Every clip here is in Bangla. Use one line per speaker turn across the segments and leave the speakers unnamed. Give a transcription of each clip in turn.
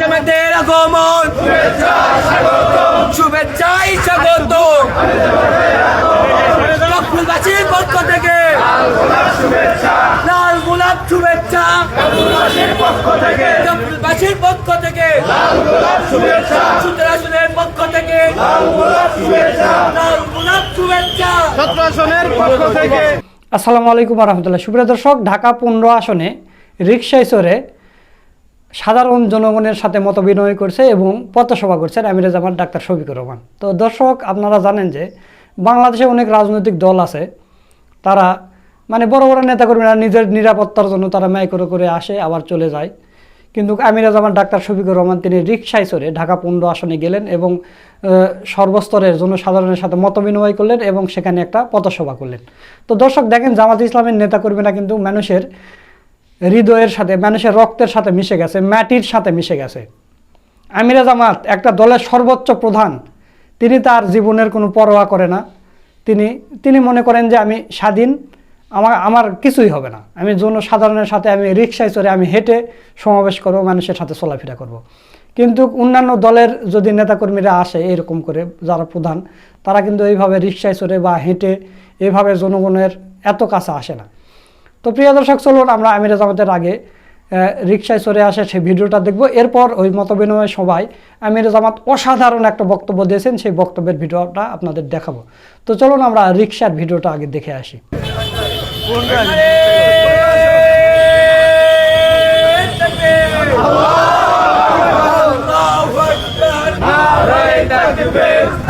জামাতের আগমন শুভেচ্ছাই স্বাগত ফুলবাসীর পক্ষ থেকে লাল গোলাপ শুভেচ্ছা। ফুলবাসীর পক্ষ থেকে সূত্রাসনের পক্ষ থেকে লাল গোলাপ শুভেচ্ছা।
আসসালামু আলাইকুম রহমতুল্লাহ। সুপ্রিয় দর্শক ঢাকা পনেরো আসনে রিক্সায় চড়ে সাধারণ জনগণের সাথে মত বিনিময় করছে এবং পথসভা করছেন আমির জামান ডাক্তার শফিকুর রহমান। তো দর্শক, আপনারা জানেন যে বাংলাদেশে অনেক রাজনৈতিক দল আছে, তারা মানে বড় বড় নেতাকর্মীরা নিজের নিরাপত্তার জন্য তারা ব্যয় করে আসে, আবার চলে যায়। কিন্তু আমির জামান ডাক্তার শফিকুর রহমান তিনি রিক্সায় চড়ে ঢাকা পনেরো আসনে গেলেন এবং সর্বস্তরের জনসাধারণের সাথে মত বিনিময় করলেন এবং সেখানে একটা পথসভা করলেন। তো দর্শক, দেখেন জামাত ইসলামের নেতাকর্মীরা কিন্তু মানুষের হৃদয়ের সাথে, মানুষের রক্তের সাথে মিশে গেছে, মাটির সাথে মিশে গেছে। আমিরা জামাত একটা দলের সর্বোচ্চ প্রধান। তিনি তার জীবনের কোনো পরোয়া করে না। তিনি তিনি মনে করেন যে আমি স্বাধীন, আমার আমার কিছুই হবে না। আমি জনসাধারণের সাথে, আমি রিক্সায় চড়ে, আমি হেঁটে সমাবেশ করব, মানুষের সাথে চলাফেরা করব। কিন্তু অন্যান্য দলের যদি নেতাকর্মীরা আসে এরকম করে, যারা প্রধান, তারা কিন্তু এইভাবে রিক্সায় চড়ে বা হেঁটে, এভাবে জনগণের এত কাছে আসে না। তো প্রিয় দর্শক চলুন আমরা আমির জামাতের আগে রিক্সায় চড়ে আসে সেই ভিডিওটা দেখব। এরপর ওই মতবিনিময় সভায় আমির জামাত অসাধারণ একটা বক্তব্য দিয়েছেন সেই বক্তব্যের ভিডিওটা আপনাদের দেখাবো। তো চলুন আমরা রিক্সার ভিডিওটা আগে দেখে আসি।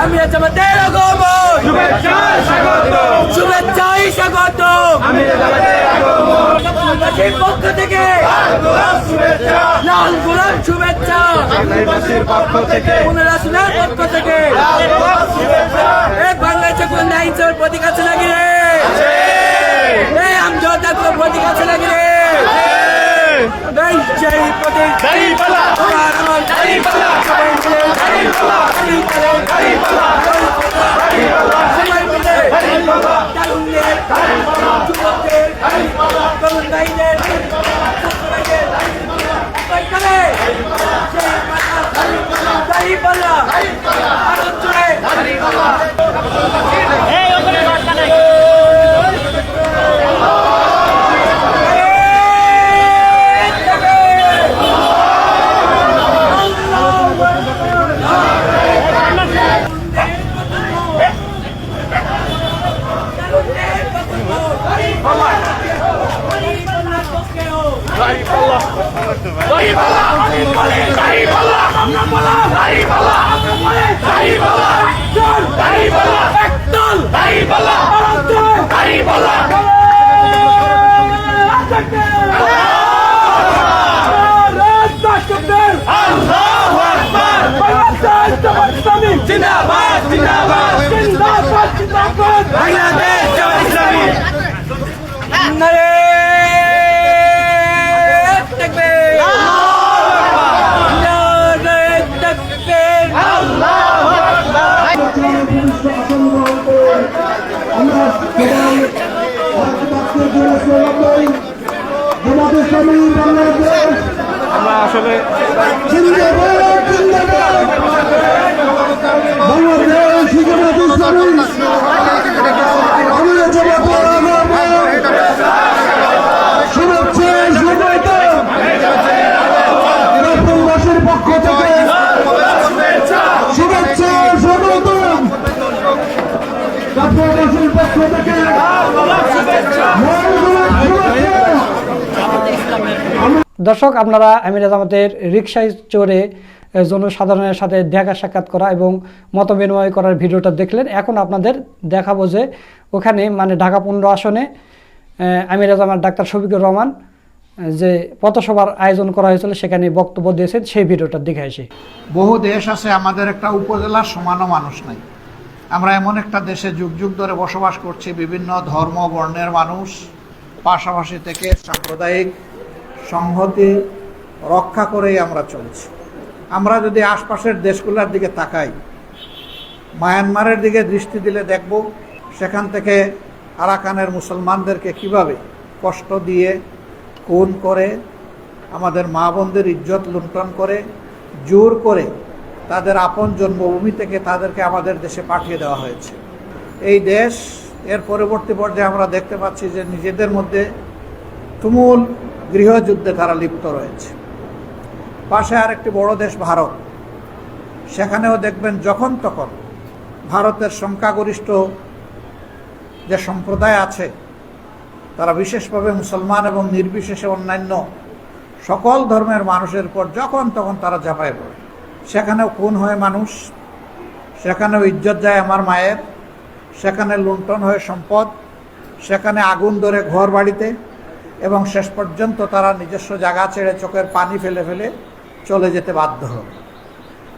আমি জামাতের আগমন। শুভেচ্ছাই স্বাগত। পক্ষ থেকে লাল গোলাপ শুভেচ্ছা। পুনরাসনের পক্ষ থেকে। বাংলাদেশে কোন আইনসের প্রতীক আছে নাকি রে এই আমজনতার কোন প্রতীক আছে নাকি রে এই সেই প্রতীক আমার আমার সবাই মিলে সবাই মিলে তারুণ্যের যুবকদের তরুণ ভাইদের ছাত্রভাইদের
আসলে
পক্ষ
দর্শক, আপনারা আমির জামাতের রিক্সায় চড়ে জনসাধারণের সাথে দেখা সাক্ষাৎ করা এবং মত বিনিময় করার ভিডিওটা দেখলেন। এখন আপনাদের দেখাবো যে ওখানে মানে ঢাকা পনেরো আসনে আমির জামাত ডাক্তার শফিকুর রহমান যে পথসভার আয়োজন করা হয়েছিল, সেখানে বক্তব্য দিয়েছেন। সেই ভিডিওটা দেখে আসি।
বহু দেশ আছে, আমাদের একটা উপজেলার সমানও মানুষ নাই। আমরা এমন একটা দেশে যুগ যুগ ধরে বসবাস করছি, বিভিন্ন ধর্ম, বর্ণের মানুষ, পাশাপাশি থেকে সাম্প্রদায়িক সংহতি রক্ষা করেই আমরা চলছি। আমরা যদি আশপাশের দেশগুলোর দিকে তাকাই, মায়ানমারের দিকে দৃষ্টি দিলে দেখব, সেখান থেকে আরাকানের মুসলমানদেরকে কীভাবে কষ্ট দিয়ে, খুন করে, আমাদের মা বোনদের ইজ্জত লুণ্ঠন করে, জোর করে তাদের আপন জন্মভূমি থেকে তাদেরকে আমাদের দেশে পাঠিয়ে দেওয়া হয়েছে। এই দেশ এর পরবর্তী পর্যায়ে আমরা দেখতে পাচ্ছি যে নিজেদের মধ্যে তুমুল গৃহযুদ্ধে তারা লিপ্ত রয়েছে। পাশে আরেকটি বড় দেশ ভারত। সেখানেও দেখবেন যখন তখন ভারতের সংখ্যাগরিষ্ঠ যে সম্প্রদায় আছে, তারা বিশেষভাবে মুসলমান এবং নির্বিশেষে অন্যান্য সকল ধর্মের মানুষের পর যখন তখন তারা ঝাঁপায় পড়ে। সেখানেও খুন হয় মানুষ, সেখানেও ইজ্জত যায় আমার মায়ের, সেখানে লুণ্ঠন হয়ে সম্পদ, সেখানে আগুন ধরে ঘর বাড়িতে এবং শেষ পর্যন্ত তারা নিজস্ব জায়গা ছেড়ে চোখের পানি ফেলে ফেলে চলে যেতে বাধ্য হবে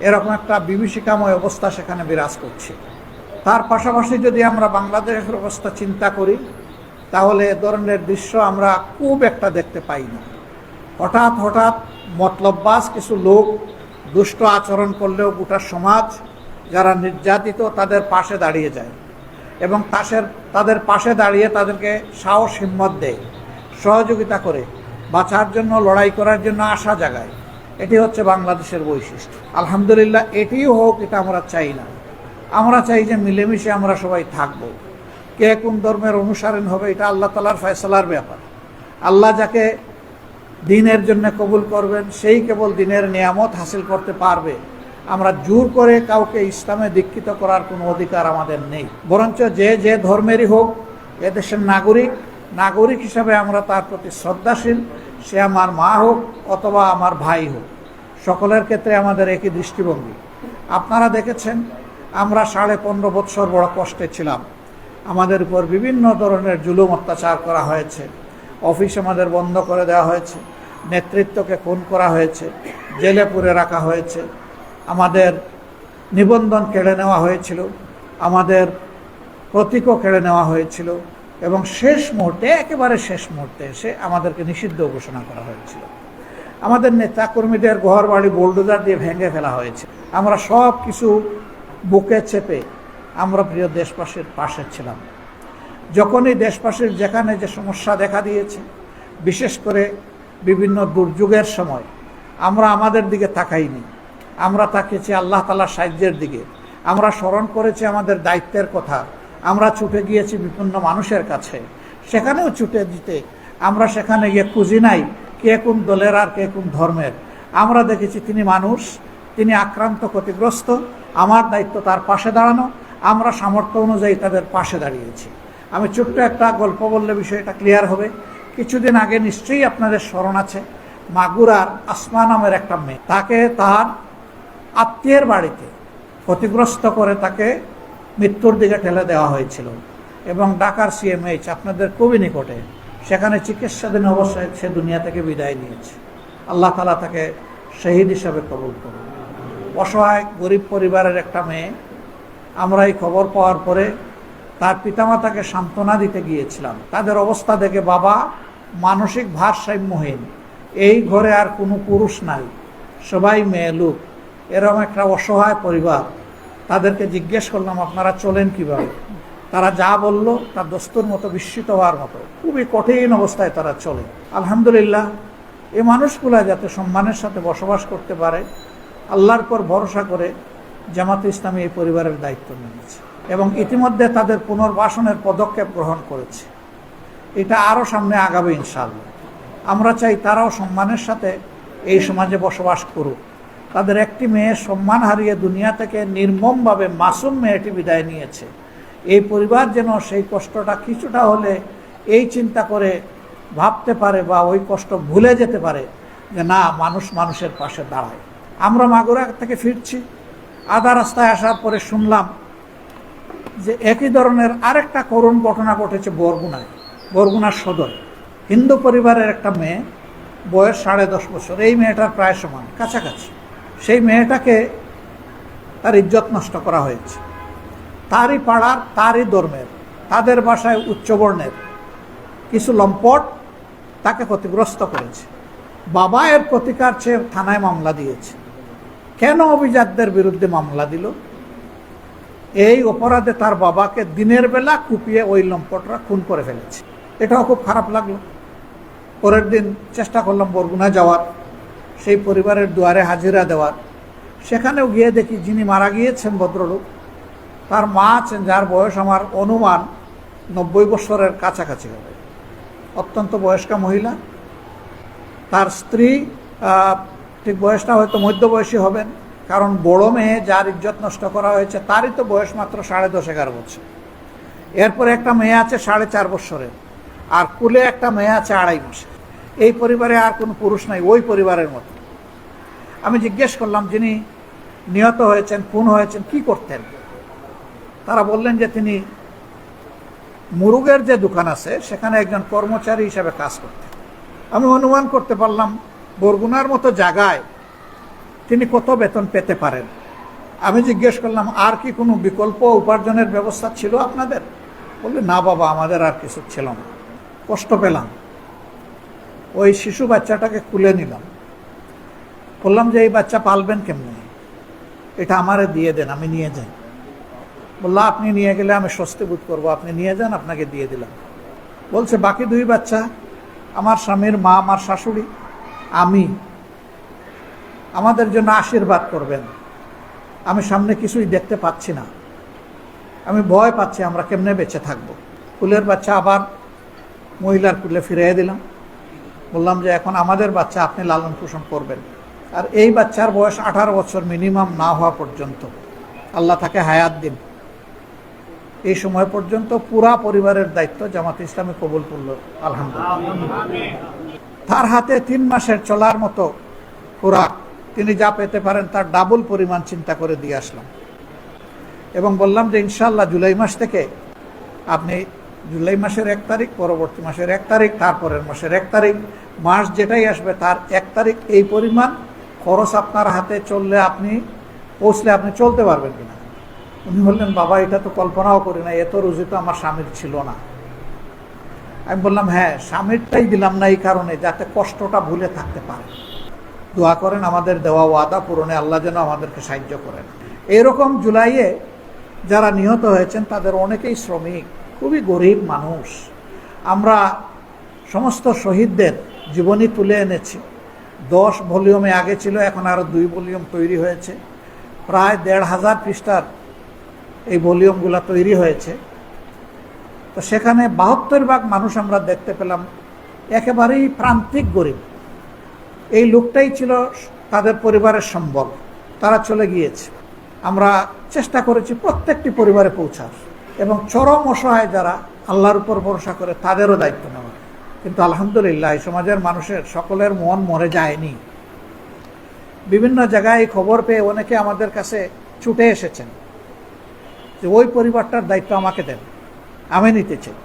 এরকম একটা বিভীষিকাময় অবস্থা সেখানে বিরাজ করছে। তার পাশাপাশি যদি আমরা বাংলাদেশের অবস্থা চিন্তা করি, তাহলে এ ধরনের দৃশ্য আমরা খুব একটা দেখতে পাই না। হঠাৎ হঠাৎ মতলববাস কিছু লোক দুষ্ট আচরণ করলেও গোটা সমাজ, যারা নির্যাতিত, তাদের পাশে দাঁড়িয়ে যায় এবং তাসের তাদের পাশে দাঁড়িয়ে তাদেরকে সাহস হিম্মত দেয়। সহযোগিতা করে, বাঁচার জন্য, লড়াই করার জন্য আশা জাগায়। এটি হচ্ছে বাংলাদেশের বৈশিষ্ট্য। আলহামদুলিল্লাহ, এটিও হোক, এটা আমরা চাই না। আমরা চাই যে মিলেমিশে আমরা সবাই থাকব। কে কোন ধর্মের অনুসারণ হবে, এটা আল্লাহ তালার ফয়সলার ব্যাপার। আল্লাহ যাকে দিনের জন্য কবুল করবেন, সেই কেবল দিনের নিয়ামত হাসিল করতে পারবে। আমরা জোর করে কাউকে ইসলামে দীক্ষিত করার কোনো অধিকার আমাদের নেই। বরঞ্চ যে যে ধর্মেরই হোক এদেশের নাগরিক নাগরিক হিসাবে আমরা তার প্রতি শ্রদ্ধাশীল, সে আমার মা হোক অথবা আমার ভাই হোক। সকলের ক্ষেত্রে আমাদের একই দৃষ্টিভঙ্গি। আপনারা দেখেছেন, আমরা সাড়ে পনেরো বৎসর বড় কষ্টে ছিলাম। আমাদের উপর বিভিন্ন ধরনের জুলুম অত্যাচার করা হয়েছে। অফিস আমাদের বন্ধ করে দেওয়া হয়েছে। নেতৃত্বকে খুন করা হয়েছে। জেলে পুরে রাখা হয়েছে। আমাদের নিবন্ধন কেড়ে নেওয়া হয়েছিল। আমাদের প্রতীকও কেড়ে নেওয়া হয়েছিল। এবং শেষ মুহূর্তে, একেবারে শেষ মুহূর্তে এসে আমাদেরকে নিষিদ্ধ ঘোষণা করা হয়েছিল। আমাদের নেতা কর্মীদের ঘর বাড়ি বোল্ডোজার দিয়ে ভেঙে ফেলা হয়েছে। আমরা সব কিছু বুকে চেপে আমরা প্রিয় দেশবাসীর পাশে ছিলাম। যখনই দেশবাসীর যেখানে যে সমস্যা দেখা দিয়েছে, বিশেষ করে বিভিন্ন দুর্যোগের সময়, আমরা আমাদের দিকে তাকাইনি। আমরা তাকিয়েছি আল্লাহ তালার সাহায্যের দিকে। আমরা স্মরণ করেছি আমাদের দায়িত্বের কথা। আমরা ছুটে গিয়েছি বিভিন্ন মানুষের কাছে। সেখানেও ছুটে দিতে আমরা সেখানে গিয়ে খুঁজি নাই কে কোন দলের আর কে কোন ধর্মের। আমরা দেখেছি তিনি মানুষ, তিনি আক্রান্ত, ক্ষতিগ্রস্ত, আমার দায়িত্ব তার পাশে দাঁড়ানো, আমরা সামর্থ্য অনুযায়ী তাদের পাশে দাঁড়িয়েছি। আমি ছোট্ট একটা গল্প বললে বিষয়টা ক্লিয়ার হবে। কিছুদিন আগে নিশ্চয়ই আপনাদের স্মরণ আছে, মাগুরার আসমা নামের একটা মেয়ে, তাকে তার আত্মীয়ের বাড়িতে ক্ষতিগ্রস্ত করে তাকে মৃত্যুর দিকে ঠেলে দেওয়া হয়েছিল। এবং ঢাকার সিএমএইচ আপনাদের কবি নিকটে, সেখানে চিকিৎসাধীন অবস্থায় সে দুনিয়া থেকে বিদায় নিয়েছে। আল্লাহ তালা তাকে শহীদ হিসাবে কবুল করুন। অসহায়, গরিব পরিবারের একটা মেয়ে, আমরা এই খবর পাওয়ার পরে তার পিতামাতাকে সান্ত্বনা দিতে গিয়েছিলাম। তাদের অবস্থা দেখে বাবা মানসিক ভারসাম্যহীন। এই ঘরে আর কোনো পুরুষ নাই। সবাই মেয়ে, লোক। এরকম একটা অসহায় পরিবার। তাদেরকে জিজ্ঞেস করলাম, আপনারা চলেন কীভাবে? তারা যা বলল, তার দস্তুর মতো বিস্মিত হওয়ার মতো। খুবই কঠিন অবস্থায় তারা চলে। আলহামদুলিল্লাহ, এ মানুষগুলা যাতে সম্মানের সাথে বসবাস করতে পারে, আল্লাহর পর ভরসা করে জামাতে ইসলামী এই পরিবারের দায়িত্ব নিয়েছে এবং ইতিমধ্যে তাদের পুনর্বাসনের পদক্ষেপ গ্রহণ করেছে। এটা আরও সামনে আগাবে ইনশাআল্লাহ। আমরা চাই তারাও সম্মানের সাথে এই সমাজে বসবাস করুক। তাদের একটি মেয়ে সম্মান হারিয়ে দুনিয়া থেকে নির্মমভাবে মাসুম মেয়েটি বিদায় নিয়েছে। এই পরিবার যেন সেই কষ্টটা কিছুটা হলে এই চিন্তা করে ভাবতে পারে বা ওই কষ্ট ভুলে যেতে পারে যে না, মানুষ মানুষের পাশে দাঁড়ায়। আমরা মাগুরা থেকে ফিরছি। আধা রাস্তায় আসার পরে শুনলাম যে একই ধরনের আরেকটা করুণ ঘটনা ঘটেছে বরগুনায়, বরগুনার সদরে। হিন্দু পরিবারের একটা মেয়ে, বয়স সাড়ে দশ বছর। এই মেয়েটার প্রায় সমান, কাছাকাছি। সেই মেয়েটাকে তার ইজ্জত নষ্ট করা হয়েছে। তারই পাড়ার, তারই ধর্মের, তাদের বাসায় উচ্চবর্ণের কিছু লম্পট তাকে ক্ষতিগ্রস্ত করেছে। বাবা এর প্রতিকার চেয়ে থানায় মামলা দিয়েছে। কেন অভিজাতদের বিরুদ্ধে মামলা দিল? এই অপরাধে তার বাবাকে দিনের বেলা কুপিয়ে ওই লম্পটরা খুন করে ফেলেছে। এটাও খুব খারাপ লাগল। পরের দিন চেষ্টা করলাম বরগুনা যাওয়ার। সেই পরিবারের দুয়ারে হাজিরা দেওয়ার। সেখানেও গিয়ে দেখি যিনি মারা গিয়েছেন ভদ্রলোক, তার মা আছেন যার বয়স আমার অনুমান নব্বই বছরের কাছাকাছি হবে। অত্যন্ত বয়স্কা মহিলা। তার স্ত্রী ঠিক বয়সটা হয়তো মধ্যবয়সী হবেন, কারণ বড় মেয়ে যার ইজ্জত নষ্ট করা হয়েছে, তারই তো বয়স মাত্র সাড়ে দশ এগারো বছর। এরপরে একটা মেয়ে আছে সাড়ে চার বছরের, আর কুলে একটা মেয়ে আছে আড়াই মাসের এই পরিবারে আর কোনো পুরুষ নাই, ওই পরিবারের মতো। আমি জিজ্ঞেস করলাম, যিনি নিহত হয়েছেন, খুন হয়েছেন, কি করতেন? তারা বললেন যে, তিনি মুরুগের যে দোকান আছে, সেখানে একজন কর্মচারী হিসেবে কাজ করতেন। আমি অনুমান করতে পারলাম, বরগুনার মতো জায়গায় তিনি কত বেতন পেতে পারেন। আমি জিজ্ঞেস করলাম, আর কি কোনো বিকল্প উপার্জনের ব্যবস্থা ছিল আপনাদের? বললে না বাবা, আমাদের আর কিছু ছিল না। কষ্ট পেলাম। ওই শিশু বাচ্চাটাকে খুলে নিলাম। বললাম যে, এই বাচ্চা পালবেন কেমনে? এটা আমারে দিয়ে দেন, আমি নিয়ে যাই। বলল, আপনি নিয়ে গেলে আমি স্বস্তি বোধ করব, আপনি নিয়ে যান, আপনাকে দিয়ে দিলাম। বলছে, বাকি দুই বাচ্চা, আমার স্বামীর মা, আমার শাশুড়ি, আমি। আমাদের জন্য আশীর্বাদ করবেন। আমি সামনে কিছুই দেখতে পাচ্ছি না। আমি ভয় পাচ্ছি আমরা কেমনে বেঁচে থাকব? কুলের বাচ্চা আবার মহিলার কুলে ফিরিয়ে দিলাম। বললাম যে এখন আমাদের বাচ্চা আপনি লালন পোষণ করবেন। আর এই বাচ্চার বয়স আঠারো বছর মিনিমাম না হওয়া পর্যন্ত। আল্লাহ তাকে হায়াত দিন। এই সময় পর্যন্ত পুরা পরিবারের দায়িত্ব জামাত ইসলামী কবুল করল, আলহামদুলিল্লাহ। তার হাতে তিন মাসের চলার মতো খোরাক। তিনি যা পেতে পারেন তার ডাবল পরিমাণ চিন্তা করে দিয়ে আসলাম। এবং বললাম যে ইনশাল্লাহ জুলাই মাস থেকে আপনি জুলাই মাসের এক তারিখ, পরবর্তী মাসের এক তারিখ, তারপরের মাসের এক তারিখ মাস যেটাই আসবে, তার এক তারিখ এই পরিমাণ খরচ আপনার হাতে চললে আপনি পৌঁছলে আপনি চলতে পারবেন কিনা। উনি বললেন, বাবা, এটা তো কল্পনাও করি না এত রুজি তো আমার স্বামীর ছিল না। আমি বললাম হ্যাঁ স্বামীরটাই দিলাম না এই কারণে, যাতে কষ্টটা ভুলে থাকতে পারে। দোয়া করেন, আমাদের দেওয়া ওয়াদা পূরণে আল্লাহ যেন আমাদেরকে সাহায্য করেন। এরকম জুলাইয়ে যারা নিহত হয়েছেন, তাদের অনেকেই শ্রমিক, খুবই গরিব মানুষ। আমরা সমস্ত শহীদদের জীবনী তুলে এনেছি। দশ ভলিউমে আগে ছিল, এখন আরও দুই ভলিউম তৈরি হয়েছে। প্রায় দেড় হাজার পৃষ্ঠার এই ভলিউমগুলো তৈরি হয়েছে। তো সেখানে বাহাত্তর ভাগ মানুষ আমরা দেখতে পেলাম, একেবারেই প্রান্তিক গরিব। এই লোকটাই ছিল তাদের পরিবারের সম্বল। তারা চলে গিয়েছে। আমরা চেষ্টা করেছি প্রত্যেকটি পরিবারে পৌঁছার এবং চরম অসহায় যারা আল্লাহর উপর ভরসা করে তাদেরও দায়িত্ব নেওয়ার কিন্তু আলহামদুলিল্লাহ সমাজের মানুষের সকলের মন মরে যায়নি। বিভিন্ন জায়গায় খবর পেয়ে অনেকে আমাদের কাছে ছুটে এসেছেন যে ওই পরিবারটার দায়িত্ব আমাকে দেন, আমি নিতে চাই।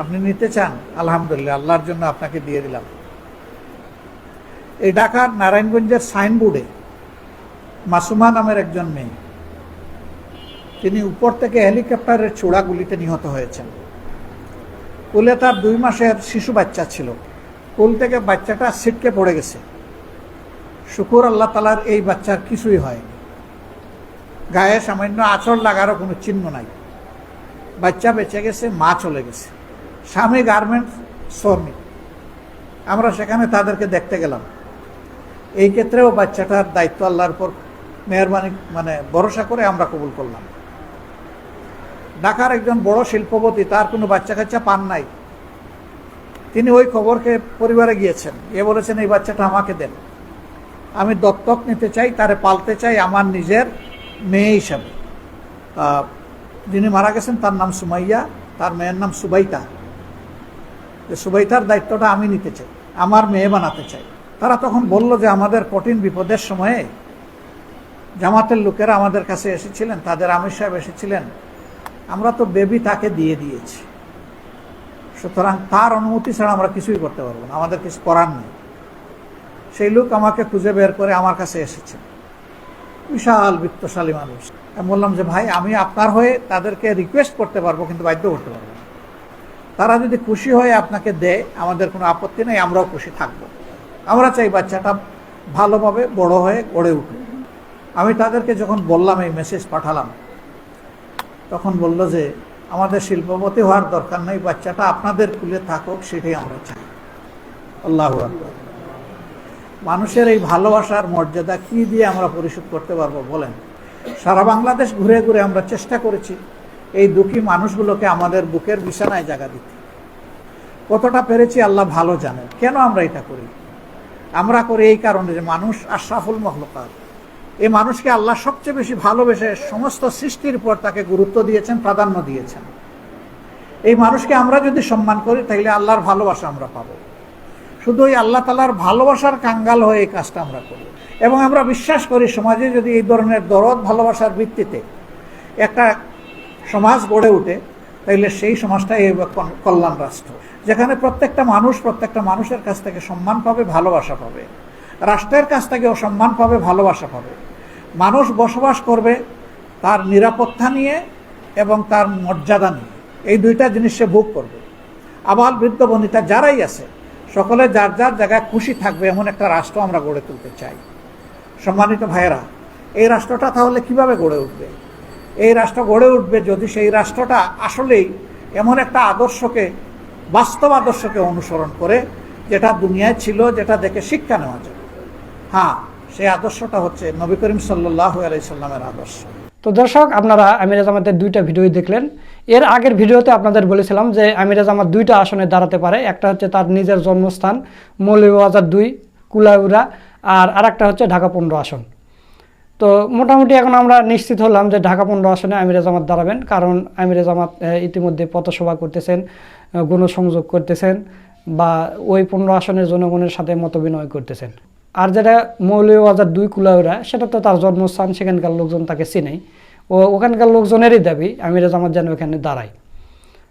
আপনি নিতে চান? আলহামদুলিল্লাহ, আল্লাহর জন্য আপনাকে দিয়ে দিলাম। এই ঢাকার নারায়ণগঞ্জের সাইনবোর্ডে মাসুমা নামের একজন মেয়ে, তিনি উপর থেকে হেলিকপ্টারের চূড়াগুলিতে নিহত হয়েছেন। কুলে তার দুই মাসের শিশু বাচ্চা ছিল। কোল থেকে বাচ্চাটা ছিটকে পড়ে গেছে। শুকুর আল্লাহ তালার এই বাচ্চার কিছুই হয়নি। গায়ে সামান্য আচর লাগারও কোনো চিহ্ন নাই। বাচ্চা বেঁচে গেছে, মা চলে গেছে। স্বামী গার্মেন্টস শ্রমিক। আমরা সেখানে তাদেরকে দেখতে গেলাম। এই ক্ষেত্রেও বাচ্চাটার দায়িত্ব আল্লাহর উপর মেহরবানি মানে ভরসা করে আমরা কবুল করলাম। ঢাকার একজন বড় শিল্পপতি, তার কোনো বাচ্চা কাচ্চা পান নাই। তিনি ওই খবরকে পরিবারে গিয়েছেন। এ বলেছেন, এই বাচ্চাটা আমাকে দেন। আমি দত্তক নিতে চাই, তারে পালতে চাই আমার নিজের মেয়ে হিসাবে। যিনি মারা গেছেন, তার নাম সুমাইয়া, তার মেয়ের নাম সুবাইতা। সুবাইতার দায়িত্বটা আমি নিতে চাই, আমার মেয়ে বানাতে চাই। তারা তখন বলল যে, আমাদের কঠিন বিপদের সময়ে জামাতের লোকেরা আমাদের কাছে এসেছিলেন, তাদের আমির সাহেব এসেছিলেন আমরা তো বেবি তাকে দিয়ে দিয়েছি। সুতরাং তার অনুমতি ছাড়া আমরা কিছুই করতে পারব না, আমাদের কিছু করার নেই। সেই লোক আমাকে খুঁজে বের করে আমার কাছে এসেছে। বিশাল বিত্তশালী মানুষ। আমি বললাম যে, ভাই, আমি আপনার হয়ে তাদেরকে রিকোয়েস্ট করতে পারব, কিন্তু বাধ্য করতে পারব না। তারা যদি খুশি হয়ে আপনাকে দেয়, আমাদের কোনো আপত্তি নেই, আমরাও খুশি থাকব। আমরা চাই বাচ্চাটা ভালোভাবে বড় হয়ে গড়ে উঠুক। আমি তাদেরকে যখন বললাম, এই মেসেজ পাঠালাম তখন বলল যে, আমাদের শিল্পপতি হওয়ার দরকার নেই, বাচ্চাটা আপনাদের কুলে থাকুক, সেটাই আমরা চাই। আল্লাহ মানুষের এই ভালোবাসার মর্যাদা কি দিয়ে আমরা পরিশোধ করতে পারব, বলেন? সারা বাংলাদেশ ঘুরে ঘুরে আমরা চেষ্টা করেছি এই দুঃখী মানুষগুলোকে আমাদের বুকের বিছানায় জায়গা দিতে। কতটা পেরেছি আল্লাহ ভালো জানেন। কেন আমরা এটা করি? আমরা করি এই কারণে যে মানুষ আশরাফুল মখলকাত। এই মানুষকে আল্লাহ সবচেয়ে বেশি ভালোবেসে সমস্ত সৃষ্টির পর তাকে গুরুত্ব দিয়েছেন, প্রাধান্য দিয়েছেন। এই মানুষকে আমরা যদি সম্মান করি তাহলে আল্লাহর ভালোবাসা আমরা পাবো। শুধু ওই আল্লাহ তালার ভালোবাসার কাঙ্গাল হয়ে এই কাজটা আমরা করি। এবং আমরা বিশ্বাস করি, সমাজে যদি এই ধরনের দরদ, ভালোবাসার ভিত্তিতে একটা সমাজ গড়ে ওঠে, তাইলে সেই সমাজটাই এই কল্যাণ রাষ্ট্র যেখানে প্রত্যেকটা মানুষ, প্রত্যেকটা মানুষের কাছ থেকে সম্মান পাবে, ভালোবাসা পাবে। রাষ্ট্রের কাছ থেকে সম্মান পাবে, ভালোবাসা পাবে। মানুষ বসবাস করবে তার নিরাপত্তা নিয়ে এবং তার মর্যাদা নিয়ে। এই দুইটা জিনিস সে ভোগ করবে। আবার বৃদ্ধ বনিতা যারাই আছে, সকলে যার যার জায়গায় খুশি থাকবে এমন একটা রাষ্ট্র আমরা গড়ে তুলতে চাই। সম্মানিত ভাইয়েরা, এই রাষ্ট্রটা তাহলে কীভাবে গড়ে উঠবে? এই রাষ্ট্র গড়ে উঠবে যদি সেই রাষ্ট্রটা আসলেই এমন একটা আদর্শকে, বাস্তব আদর্শকে অনুসরণ করে, যেটা দুনিয়ায় ছিল, যেটা দেখে শিক্ষা নেওয়া যায়। হ্যাঁ সেই আদর্শটা হচ্ছে নবী করিম সাল্লাহ আলাইসাল্লামের আদর্শ।
তো দর্শক, আপনারা আমিরা জামাতের দুইটা ভিডিওই দেখলেন। এর আগের ভিডিওতে আপনাদের বলেছিলাম যে আমিরা জামাত দুইটা আসনে দাঁড়াতে পারে। একটা হচ্ছে তার নিজের জন্মস্থান মৌলভীবাজার দুই, কুলাউড়া, আর আরেকটা হচ্ছে ঢাকা পনেরো আসন। তো মোটামুটি এখন আমরা নিশ্চিত হলাম যে ঢাকা পনেরো আসনে আমিরে জামাত দাঁড়াবেন, কারণ আমিরে জামাত ইতিমধ্যে পথসভা করতেছেন গণসংযোগ করতেছেন, বা ওই পনেরো আসনের জনগণের সাথে মত বিনিময় করতেছেন। আর যেটা মৌলভীবাজার দুই কুলাউরা, সেটা তো তার জন্মস্থান, সেখানকার লোকজন তাকে চিনেই ও ওখানকার লোকজনেরই দাবি, আমিরে জামাত যেন ওখানে দাঁড়ায়।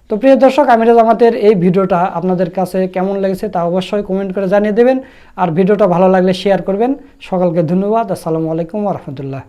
তো প্রিয় দর্শক আমিরাজ জামাতের এই ভিডিওটা আপনাদের কাছে কেমন লেগেছে তা অবশ্যই কমেন্ট করে জানিয়ে দেবেন। আর ভিডিওটা ভালো লাগলে শেয়ার করবেন। সকলকে ধন্যবাদ। আসসালামু আলাইকুম রহমতুল্লাহ।